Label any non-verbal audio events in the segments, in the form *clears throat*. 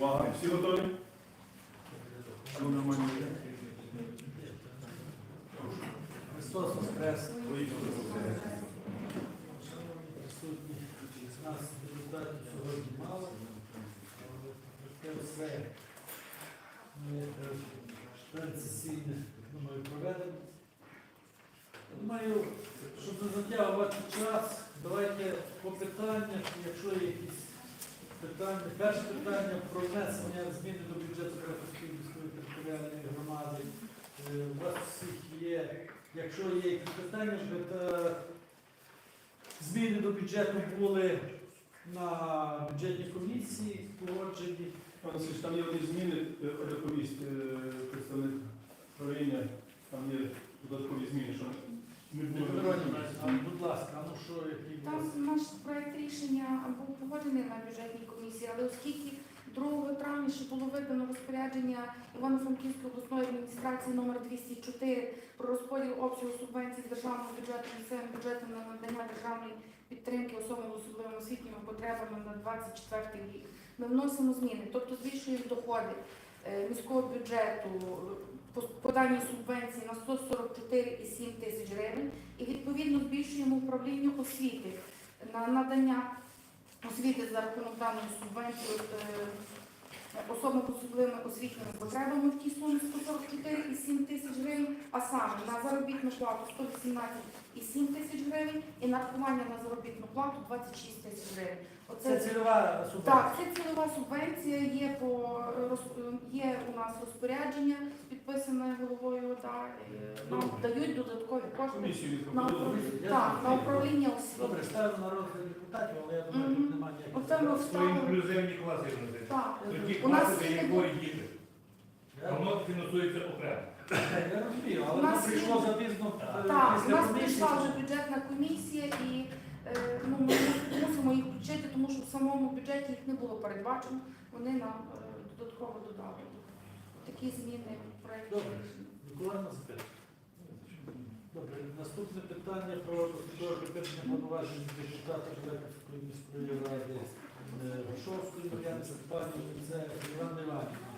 Увага, всі готові? Ну, нормально. Христос Воскрес! Поїхали. Шановні присутні, нас депутатів сьогодні мало, але таке все ми е, член сесійне, думаю, проведемо. Думаю, щоб не затягувати час, давайте по питаннях, якщо є якісь питання. Перше питання про внесення зміни до бюджету Краківської міської територіальної громади. Е, У вас всіх є, якщо є якісь питання, щоб е, зміни до бюджету були на бюджетній комісії погоджені. Пане Сич, там є одні зміни, е, доповість е, представник правління, там є додаткові зміни, що. Мироніна, а, будь ласка, а ну що, які? Там наш проект рішення був погоджений на бюджетній комісії, але оскільки 2 травня ще було видано розпорядження Івано-Франківської обласної адміністрації номер 204 про розподіл обсягу субвенцій з державного бюджету місцевим бюджетом на надання державної підтримки особам з особливими освітніми потребами на 24 рік. Ми вносимо зміни, тобто збільшуємо доходи е, міського бюджету по субвенції на 144,7 тисяч гривень і відповідно збільшуємо управлінню освіти на надання освіти за рахунок даної субвенції е, особам з особливими освітніми потребами в тій сумі 144,7 тисяч гривень, а саме на заробітну плату 118,7 тисяч гривень і нарахування на заробітну плату 26 тисяч гривень. Це цільова субвенція. так, це цільова субвенція, є по роз- є у нас розпорядження, підписане головою ОДА. е, Нам дають додаткові кошти Комісію на, відповідно. управління- так, на управління Добре, освіти. ставимо на розгляд депутатів, але я думаю, Мгм. тут немає ніяких. Оце ми вставили. інклюзивні класи вносити. Так, Тоді у нас класи, де є є двоє діти. Воно фінансується окремо. Я розумію, але У воно нас прийшло запізно е, Так, у після нас комісії. прийшла вже бюджетна комісія і е, ну, ми мусимо їх включити, тому що в самому бюджеті їх не було передбачено. Вони нам е, додатково додали. Такі зміни в проєкті Добре. рішення. Миколаївна. Добре, наступне питання про процедуру припинення повноважень депутата Жовеківської міської ради е, Гошовської Мар'яни Степанівни, це Івана Іванівна.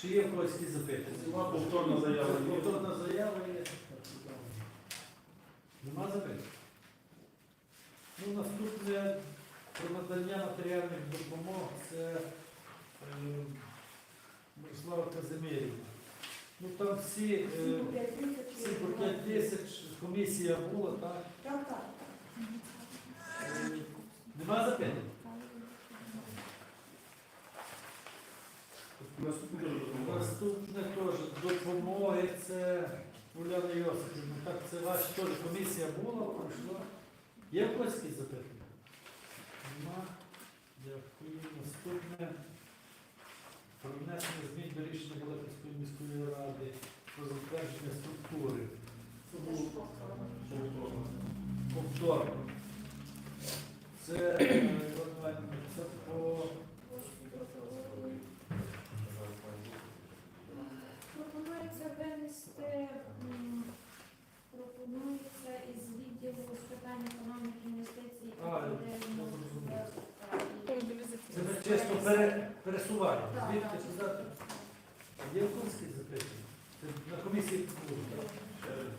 Чи є в когось якісь запитання? Повторна заява є. Повторна заява є. Нема запитань? Ну, наступне про надання матеріальних допомог це е, Мирослава Казимирівна. Ну там всі, е, всі по 5 тисяч, комісія була, так? Так, так. Е, Нема запитань? Наступне теж допомоги, це Уляна Йосипівна. Так, це ваша теж комісія була, пройшла. Є в якісь запитання? Нема. Дякую. Наступне про внесення змін до рішення Великівської міської ради про затвердження структури. Це було повторно. Це, е, це по Пропонується винести, пропонується із відділу з питань економіки, інвестицій А, та. Це ми чисто пере, пересування. Так, Звідки так. сюди? Є конські запитання? Це на комісії було, так? Дякую.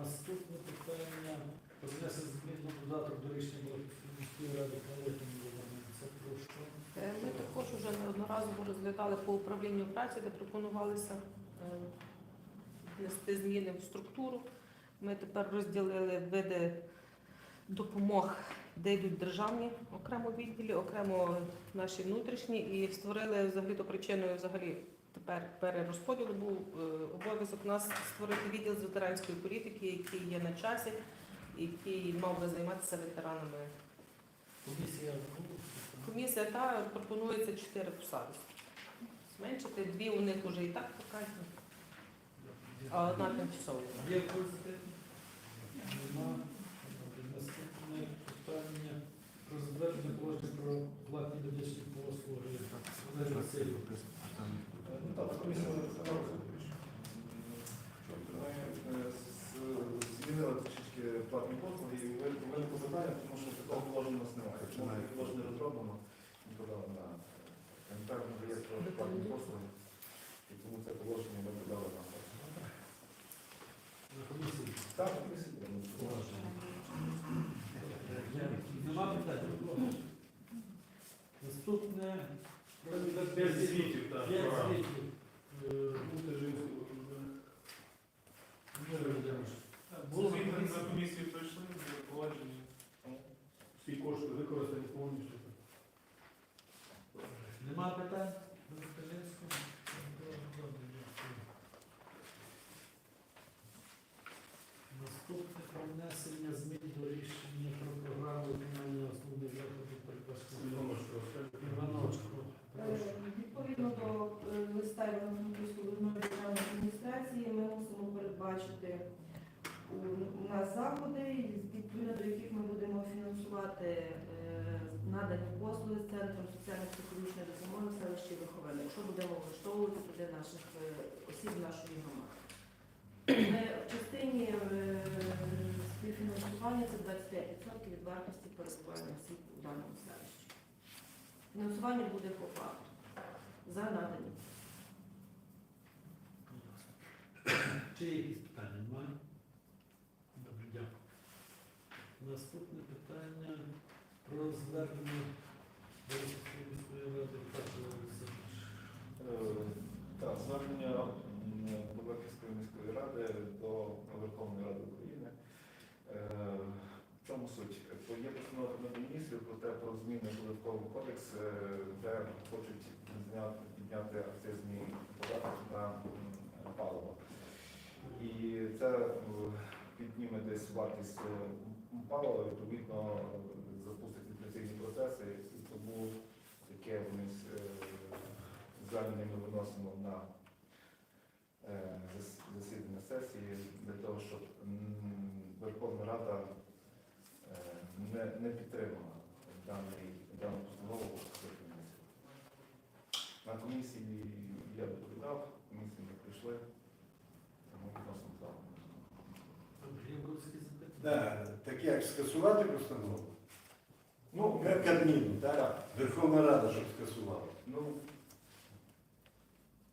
Наступне питання. Про внесення змін до додаток до рішення Володимирської міської ради Калетин Це про що? Е, Ми також неодноразово розглядали по управлінню праці, де пропонувалися е, внести зміни в структуру. Ми тепер розділили види допомог, де йдуть державні окремо відділі, окремо наші внутрішні, і створили взагалі то причиною взагалі тепер перерозподілу був е, обов'язок нас створити відділ з ветеранської політики, який є на часі, який мав би займатися ветеранами Комісія? Комісія та пропонується чотири посади. Зменшити дві у них вже і так показано, а одна тимчасова. Є? Нема. Наступне питання про затвердження положення про платні медичні послуги. Олег Васильович. Ну так, комісія розглянула. Що, ми, е, з- змінила трішечки платні послуги, і ви- виникло питання, тому що такого положення у нас немає. Якщо ми положення розроблено, ми подали на санітарний реєстр платні послуги, і тому це положення ми подали на комісії. Так, ми. Нема питань? Наступне. П'ять звітів, так. П'ять програм. звітів. Е, Бути жінською. Юрій Володимирович, Було Звідти комісія. за комісію пройшли, вже погоджені. Всі кошти використані повністю. Нема питань? до Калинського? Добре, добре, дякую. Наступне про внесення змін до рішення про програму виконання основних заходів передбачених Відомо, що це Іваночко. прошу. Е, Відповідно до е, листа Івано-Франківської обласної державної адміністрації, ми мусимо передбачити у нас заходи, відповідно до яких ми будемо фінансувати е, надані послуги з центром соціально-психологічної допомоги в селищі Верховелі, якщо будемо влаштовувати туди наших е, осіб нашої громади. Ми в частині е, співфінансування це 25% від вартості перебування осіб у даному селищі. Фінансування буде по факту за надані. Чи є якісь питання? Немає? Добре, дякую. Наступне питання про звернення міської ради Е, Так, звернення м, міської ради до Верховної Ради України. Е, В чому суть? Є постанова міністрів про те про зміни в податковий кодекс, е, де хочуть підняти акцизний податок на паливо. І це підніме десь вартість палива, відповідно запустить інфляційні процеси, і тому таке вони е, ми виносимо на е, засідання сесії для того, щоб Верховна Рада е, не, не підтримала даний, дану постанову. На комісії я доповідав, комісії не прийшли, тому відносно за. Так як скасувати постанову? Ну, Ка- Кабміну, так? Верховна Рада, щоб скасувала. ну,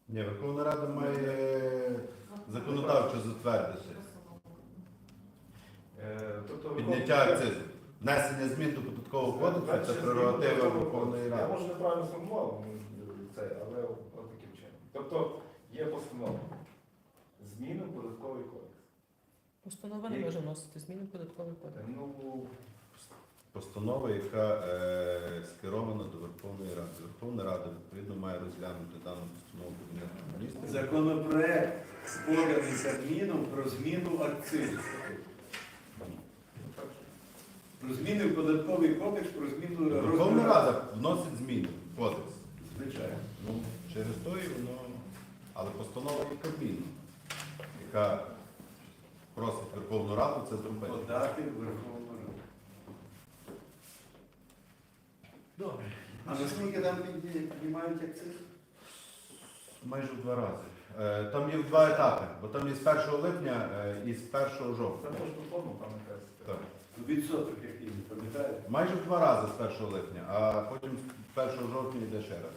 Ні, Верховна Рада має законодавчо затвердити е, тобто підняття акцизу. Внесення змін до податкового кодексу це прерогатива Верховної Ради. Я може неправильно сформував це, але от таким чином. Тобто є постанова. Зміни в податковий кодекс. Постанова не може вносити зміни в податковий кодекс. Ну, Постанова, яка е, скерована до Верховної Ради. Верховна Рада відповідно має розглянути дану постанову Кабінету міністрів. Законопроект поданий Кабміном про зміну акцизу. Про зміни в податковий кодекс, про зміну Верховна розміру. Рада вносить зміни в кодекс. Звичайно. Ну, через то і воно. Але постанова є Кабміну, яка просить Верховну Раду це зробити. Подати в Верховну Раду. Добре. А наскільки там підні- піднімають акциз? Майже в два рази. Е, Там є в два етапи, бо там є з 1 липня е, і з 1 жовтня. це можна форму там. Так. Відсоток який, не пам'ятаєте? Майже в два рази з 1 липня, а потім з 1 жовтня йде ще раз.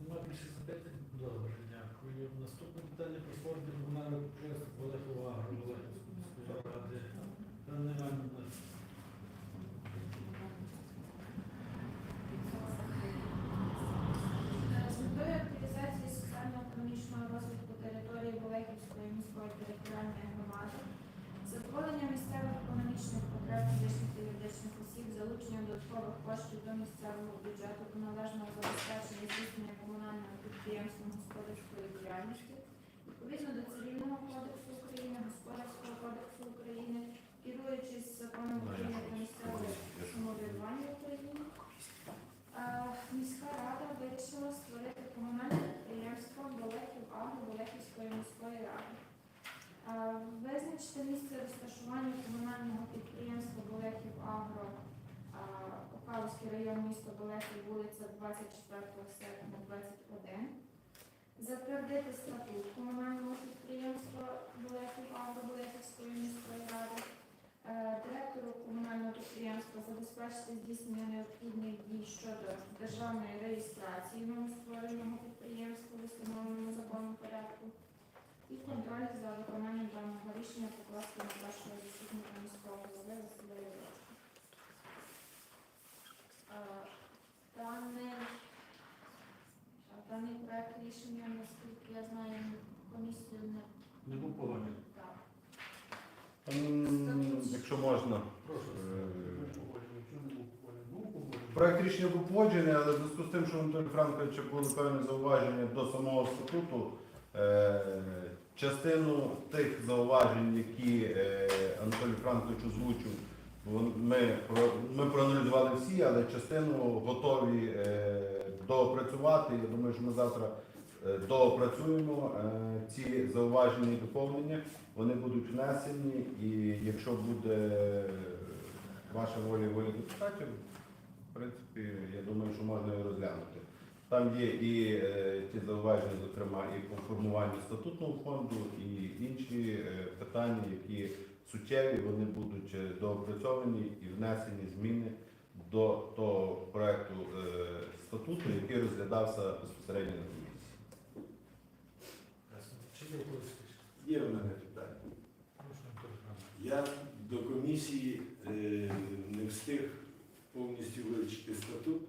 Нема більше запитань? Добре, дякую. Наступне питання про створення комунального підприємства Болехова Агроволехівської міської ради. Та немає на З метою активізації соціально-економічного розвитку території Болехівської міської територіальної громади, задоволення місцевих економічних потреб фізичних та юридичних осіб, залучення додаткових коштів до місцевого бюджету та належного забезпечення здійснення комунального підприємства господарської діяльності, відповідно до Цивільного кодексу України, Господарського кодексу України, керуючись законом України про місцеве самоврядування. Е, Міська рада вирішила створити комунальне підприємство Болехів Агро Болехівської міської ради. Визначити місце розташування комунального підприємства Болехів Агро Окаловський район місто Болехів, вулиця 24 серпня, 21. Затвердити статут комунального підприємства Болехів Агро Болехівської міської ради. Е, Директору комунального підприємства забезпечити здійснення необхідних дій щодо державної реєстрації новоствореного підприємства в установленому законом порядку і контроль за виконанням даного рішення покласти на першого заступника міського голови. Е, Даний, е, даний проект рішення, наскільки я знаю, комісію не Не був погоджений. так. М, Якщо можна. Прошу. Е. Проект рішення був погоджений, але в зв'язку з тим, що у Анатолія Франковича були певні зауваження до самого статуту, е, частину тих зауважень, які е, Анатолій Франкович озвучив, ми, ми проаналізували всі, але частину готові е, доопрацювати. Я думаю, що ми завтра е, доопрацюємо е, ці зауваження і доповнення. Вони будуть внесені, і якщо буде ваша воля воля депутатів, в принципі, я думаю, що можна і розглянути. Там є і ті зауваження, зокрема, і по формуванню статутного фонду, і інші питання, які суттєві, вони будуть е, доопрацьовані і внесені зміни до того проекту е, статуту, який розглядався безпосередньо на комісії. Чи є? В мене питання. Я до комісії е, не встиг повністю вивчити статут,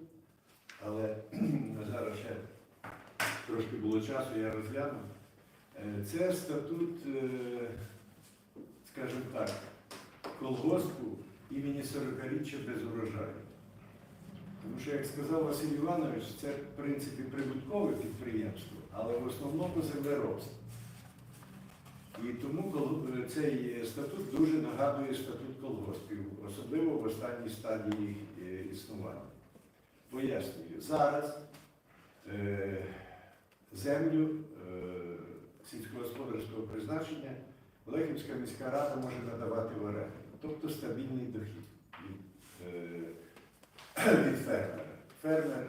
але *clears throat* зараз ще трошки було часу, я розглянув. Це статут, е, скажімо так, колгоспу імені 40-річчя без урожаю. Тому що, як сказав Василь Іванович, це в принципі прибуткове підприємство, але в основному землеробство. І тому цей статут дуже нагадує статут колгоспів, особливо в останній стадії е, існування. Пояснюю, зараз е, землю е, сільськогосподарського призначення Олехівська міська рада може надавати в оренду, тобто стабільний дохід від, е, *clears throat* від фермера. Фермер,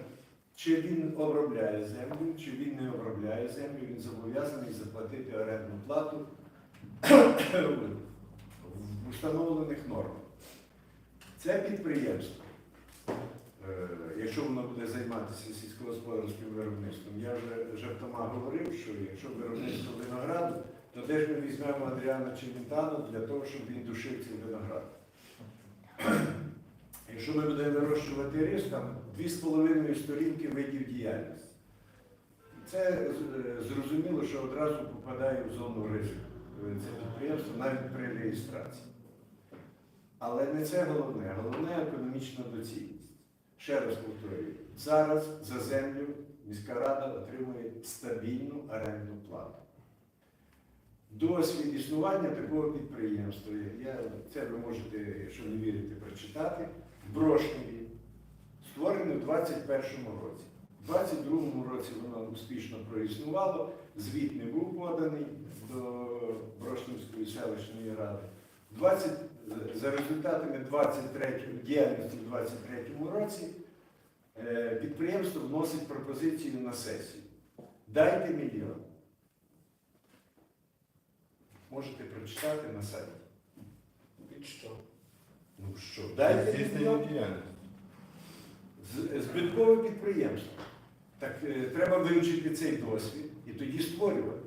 чи він обробляє землю, чи він не обробляє землю, він зобов'язаний заплатити орендну плату *clears throat* в установлених нормах. Це підприємство, е, якщо воно буде займатися сільськогосподарським виробництвом, я вже жартома говорив, що якщо виробництво винограду, то де ж ми візьмемо Адріана Челентано для того, щоб він душив цей виноград? Якщо ми будемо вирощувати рис, там дві з половиною сторінки видів діяльності. Це е, зрозуміло, що одразу попадає в зону ризику це підприємство навіть при реєстрації. Але не це головне, головне економічна доцільність. Ще раз повторюю, зараз за землю міська рада отримує стабільну орендну плату. Досвід існування такого підприємства, я, це ви можете, якщо не вірите, прочитати, Брошневі, створене в 21-му році. У 22-му році воно успішно проіснувало, звіт не був поданий до Брошнівської селищної ради. 20, за результатами 23 діяльності в 23-му році е, підприємство вносить пропозицію на сесію. Дайте мільйон. Можете прочитати на сайті. Під що? Ну що, дайте Здійснення діяльності. З- Збиткове підприємство. Так е, треба вивчити цей досвід і тоді створювати.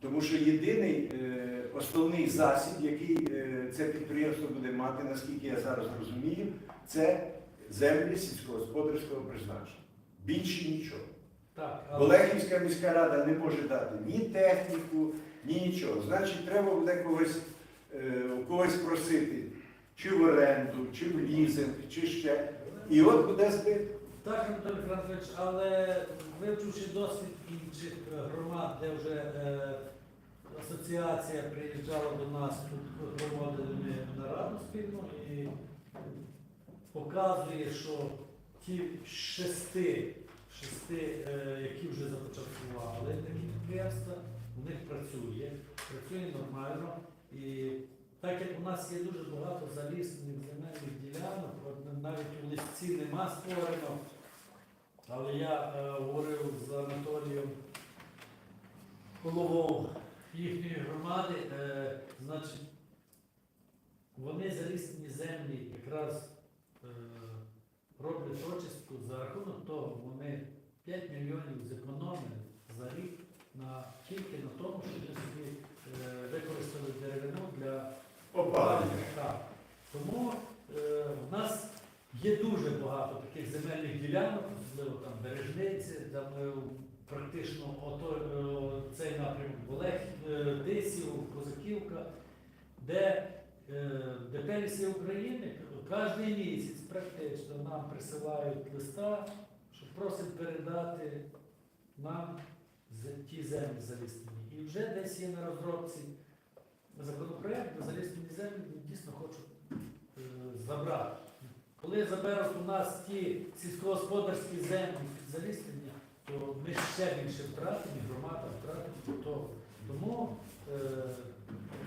Тому що єдиний е, основний засіб, який е, це підприємство буде мати, наскільки я зараз розумію, це землі сільськогосподарського призначення. Більше нічого. Так, але Олехівська міська рада не може дати ні техніку, ні нічого. Значить, треба буде когось, е, когось просити, чи в оренду, чи в лізинг, чи ще. І от буде збиток. Так, Анатолій Франкович, але вивчивши досвід інших е, громад, де вже е, асоціація приїжджала до нас, тут проводили ми нараду спільну і показує, що ті шести, шести е, які вже започаткували такі підприємства, у них працює, працює нормально. І так як у нас є дуже багато залісних земельних ділянок, навіть у листі нема створено, Але я е, говорив з Анатолієм головою їхньої громади, е, значить, вони заліснені землі якраз е, роблять очистку за рахунок того, вони 5 мільйонів зекономили за рік на, тільки на тому, що вони собі е, використали деревину для Опалення. Так. Тому е, в нас є дуже багато таких земельних ділянок, особливо там Бережниці, там е, практично ото, е, цей напрямок Олег, е, Тисів, Козаківка, де е, ДПЛСі України кожен місяць практично нам присилають листа, що просять передати нам ті землі заліснені. І вже десь є на розробці законопроект заліснені землі дійсно хочуть е, забрати. Коли заберуть у нас ті сільськогосподарські землі заліснення, то ми ще більше втратимо, громада втратить того. Тому, е,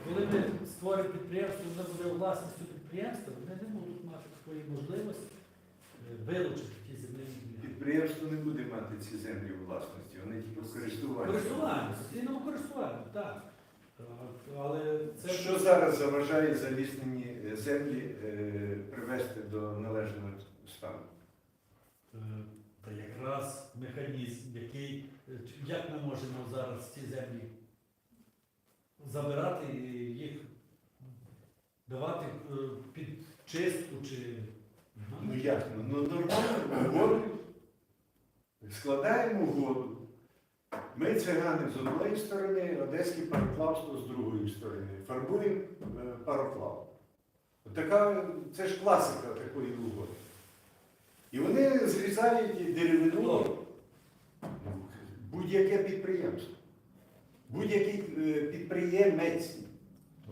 коли ми створимо підприємство, воно буде власністю підприємства, вони не будуть мати такої можливості е, вилучити ті ділянки. Підприємство не буде мати ці землі у власності, вони тільки в користуванні. Користування, постійному користуванню, так. Е, Але це Що зараз заважає заліснені е, землі е, привести до належного стану? Е, Та якраз механізм, який, е, як ми можемо зараз ці землі забирати і їх давати е, під чистку чи Ну як? Ну, ну нормально. Складаємо угоду. Ми цигани з одної сторони, одеське пароплавство з другої сторони. Фарбуємо е, пароплав. Така, це ж класика такої угоди. І вони зрізають деревину. Ну, Будь-яке підприємство. Будь-який е, підприємець.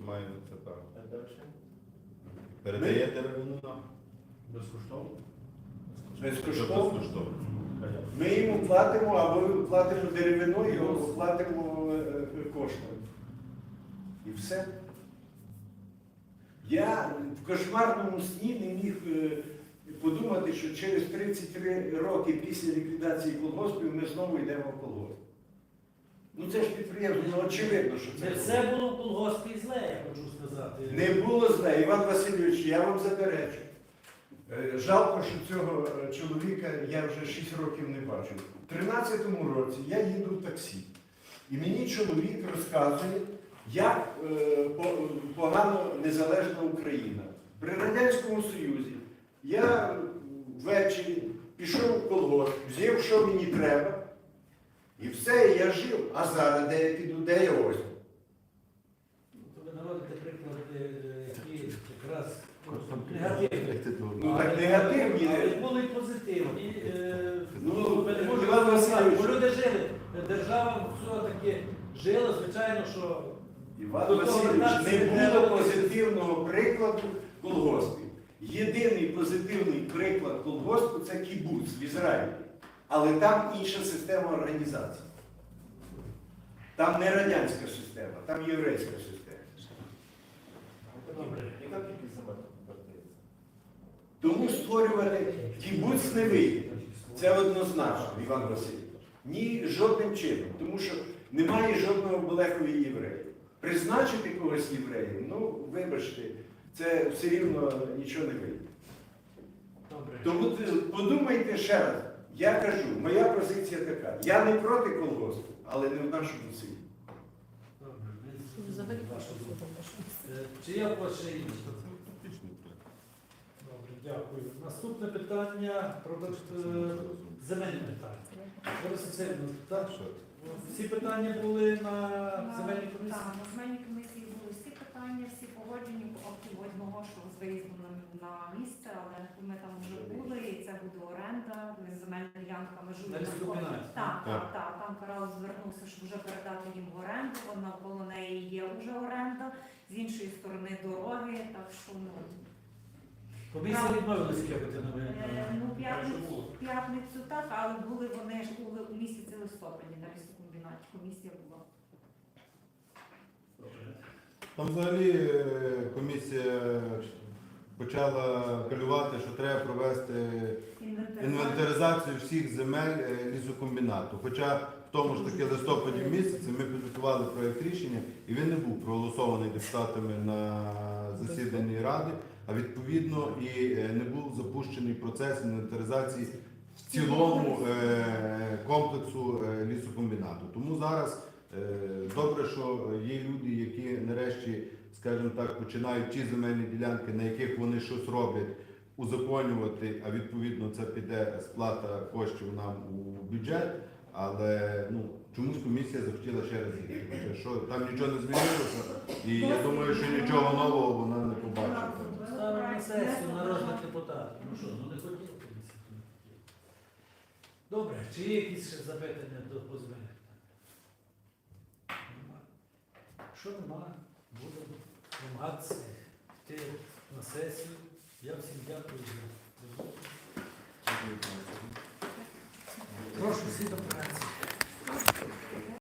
Має це право. А далі? Передає деревину нам. Безкоштовно? Безкоштовно. Ми йому платимо або платимо деревиною, або платимо е, коштом. І все. Я в кошмарному сні не міг е, подумати, що через 33 роки після ліквідації колгоспів ми знову йдемо в колгосп. Ну це ж підприємство, ну очевидно, що це. не все було в колгоспі зле, я хочу сказати. Не було зле, Іван Васильович, я вам заперечу. Е, Жалко, що цього е, чоловіка я вже 6 років не бачу. У 13-му році я їду в таксі. І мені чоловік розказує, як е, погано незалежна Україна. При Радянському Союзі я ввечері пішов в колгосп, взяв, що мені треба, і все, я жив. А зараз де я піду, де я ось? То ви наводите приклади, е, які якраз негативні. Ну негативні. Але були і позитивні. Е, Ну, Ну, не Іван Васильович. бо люди жили. Держава все-таки жила, звичайно, що Іван Васильович, не було позитивного прикладу колгоспів. Єдиний позитивний приклад колгоспу це кібуц в Ізраїлі. Але там інша система організації. Там не радянська система, там єврейська система. Добре. Яка кількість земель передається? Тому створювати кібуц не вийде. Це однозначно, Іван Васильович. Ні, жодним чином. Тому що немає жодного Болехові єврея. Призначити когось євреєм, ну, вибачте, це все рівно нічого не вийде. добре. Тому подумайте ще раз. Я кажу, моя позиція така. Я не проти колгоспу, але не в нашому селі. Добре. Е, Чи ще інші? Добре, дякую. Наступне питання про е, земельне питання. Борис так? Всі питання були на земельній комісії? Так, на земельній комісії були всі питання, всі погоджені, окрім одного, що з виїздом на, місце, але ми там вже були, і це буде оренда, земельна ділянка межує. Так, Так. так, так. Там Карал звернувся, щоб вже передати їм в оренду, вона навколо неї є вже оренда, з іншої сторони дороги, так що ну. Комісія відмовилася кепити на Е, Ну, п'ятницю, п'ятницю так, але були вони ж у місяці листопаді на лісокомбінаті. Комісія була. Там взагалі е, комісія почала апелювати, що треба провести інвентаризацію всіх земель е, лісокомбінату. Хоча в тому ж таки листопаді місяці ми підготували проєкт рішення, і він не був проголосований депутатами на засіданні ради, а відповідно і е, не був запущений процес інвентаризації в цілому е, комплексу е, лісокомбінату. Тому зараз добре, що є люди, які нарешті, скажімо так, починають ті земельні ділянки, на яких вони щось роблять, узаконювати, а відповідно це піде сплата коштів нам у бюджет. Але ну чомусь комісія захотіла ще раз їхати. Що там нічого не змінилося, і я думаю, що нічого нового вона не побачить. Сесію народних депутатів. Ну що, ну не хотів комісія. Добре, чи є якісь ще запитання до? Нема. Якщо нема, будемо намагатися йти на сесію. Я всім дякую за роботу. Прошу всі до праці.